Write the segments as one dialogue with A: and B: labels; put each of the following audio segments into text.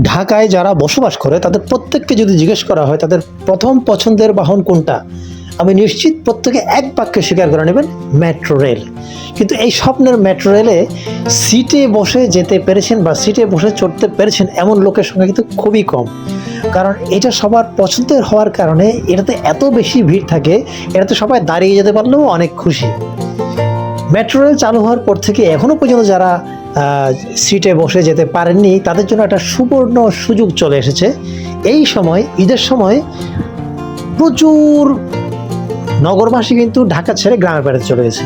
A: ঢাকায় যারা বসবাস করে, তাদের প্রত্যেককে যদি জিজ্ঞেস করা হয়, তাদের প্রথম পছন্দের বাহন কোনটা? আমি নিশ্চিত প্রত্যেকে এক বাক্যে স্বীকার করে নেবেন, মেট্রো রেল। কিন্তু এই স্বপ্নের মেট্রো রেলে সিটে বসে যেতে পেরেছেন বা সিটে বসে চড়তে পেরেছেন এমন লোকের সংখ্যা কিন্তু খুবই কম। কারণ এটা সবার পছন্দের হওয়ার কারণে এটাতে এত বেশি ভিড় থাকে, এটাতে সবাই দাঁড়িয়ে যেতে পারলেও অনেক খুশি। মেট্রো রেল চালু হওয়ার পর থেকে এখনও পর্যন্ত যারা সিটে বসে যেতে পারেননি, তাদের জন্য একটা সুবর্ণ সুযোগ চলে এসেছে। এই সময়, ঈদের সময় প্রচুর নগরবাসী কিন্তু ঢাকা ছেড়ে গ্রামে বেড়াতে চলে গেছে।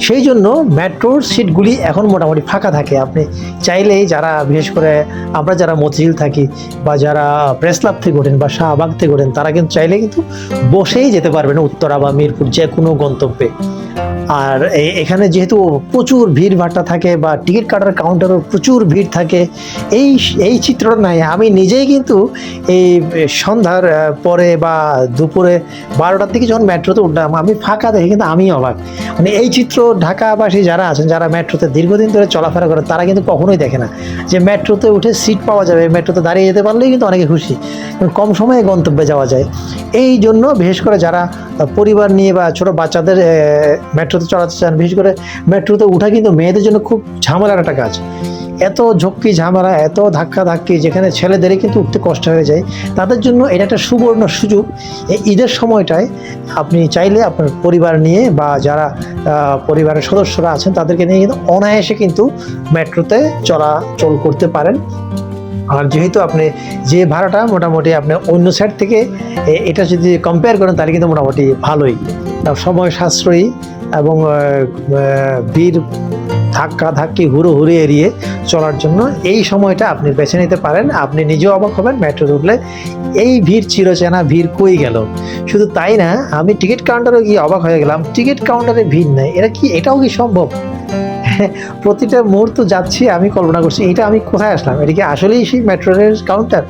A: সেই জন্য মেট্রোর সিটগুলি এখন মোটামুটি ফাঁকা থাকে। আপনি চাইলেই যারা, বিশেষ করে আমরা যারা মতিঝিল থাকি বা যারা প্রেস ক্লাব থেকে ওঠেন বা শাহবাগ থেকে ওঠেন, তারা কিন্তু চাইলে কিন্তু বসেই যেতে পারবেন উত্তরা বা মিরপুর যে কোনো গন্তব্যে। আর এখানে যেহেতু প্রচুর ভিড় ভাট্টা থাকে বা টিকিট কাটার কাউন্টারও প্রচুর ভিড় থাকে, এই এই চিত্রটা নাই আমি নিজেই কিন্তু এই সন্ধ্যার পরে বা দুপুরে বারোটার দিকে যখন মেট্রোতে উঠলাম, আমি ফাঁকা দেখি কিন্তু আমি অবাক। মানে এই চিত্র ঢাকাবাসী যারা আছেন, যারা মেট্রোতে দীর্ঘদিন ধরে চলাফেরা করে, তারা কিন্তু কখনোই দেখে না যে মেট্রোতে উঠে সিট পাওয়া যাবে, মেট্রোতে দাঁড়িয়ে যেতে পারলেই কিন্তু অনেকে খুশি। কম সময়ে গন্তব্যে যাওয়া যায়। এই জন্য বিশেষ করে যারা পরিবার নিয়ে বা ছোট বাচ্চাদের মেট্রোতে চড়াতে চান, বিশেষ করে মেট্রোতে উঠা কিন্তু মেয়েদের জন্য খুব ঝামেলার একটা কাজ। এত ঝক্কি ঝামেলা, এত ধাক্কা ধাক্কি, যেখানে ছেলেদেরই কিন্তু উঠতে কষ্ট হয়ে যায়, তাদের জন্য এটা একটা সুবর্ণ সুযোগ। এই ঈদের সময়টায় আপনি চাইলে আপনার পরিবার নিয়ে বা যারা পরিবারের সদস্যরা আছেন, তাদেরকে নিয়ে কিন্তু অনায়াসে কিন্তু মেট্রোতে চলাচল করতে পারেন। আর যেহেতু আপনি যে ভাড়াটা মোটামুটি আপনি অন্য সাইড থেকে এটা যদি কম্পেয়ার করেন তাহলে কিন্তু মোটামুটি ভালোই। সময় সাশ্রয়ী এবং ভিড় ধাক্কা ধাক্কি হুড়ো হুড়ি এড়িয়ে চলার জন্য এই সময়টা আপনি বেছে নিতে পারেন। আপনি নিজেও অবাক হবেন মেট্রো উঠলে এই ভিড় চিরচেনা, ভিড় কই গেল? শুধু তাই না, আমি টিকিট কাউন্টারে গিয়ে অবাক হয়ে গেলাম টিকিট কাউন্টারে ভিড় নেই এটা কি, এটাও কি সম্ভব? প্রতিটা মুহূর্ত যাচ্ছি, আমি কল্পনা করছি, এটা আমি কোথায় আসলাম? এটা কি আসলেই সেই মেট্রো রেল কাউন্টার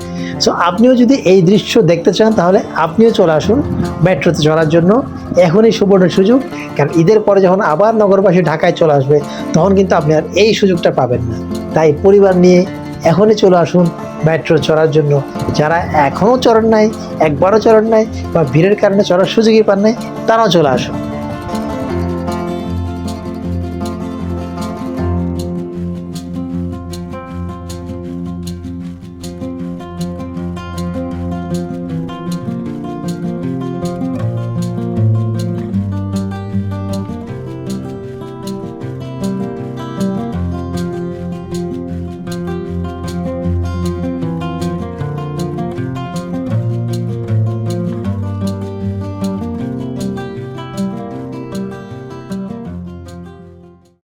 A: সো আপনিও যদি এই দৃশ্য দেখতে চান, তাহলে আপনিও চলে আসুন মেট্রোতে চলার জন্য। এখনই সুবর্ণ সুযোগ, কারণ ঈদের পরে যখন আবার নগরবাসী ঢাকায় চলে আসবে, তখন কিন্তু আপনি আর এই সুযোগটা পাবেন না। তাই পরিবার নিয়ে এখনই চলে আসুন মেট্রো চড়ার জন্য। যারা এখনও চড়েন নাই, একবারও চড়েন নাই বা ভিড়ের কারণে চড়ার সুযোগই পান নাই, তারাও চলে আসুন।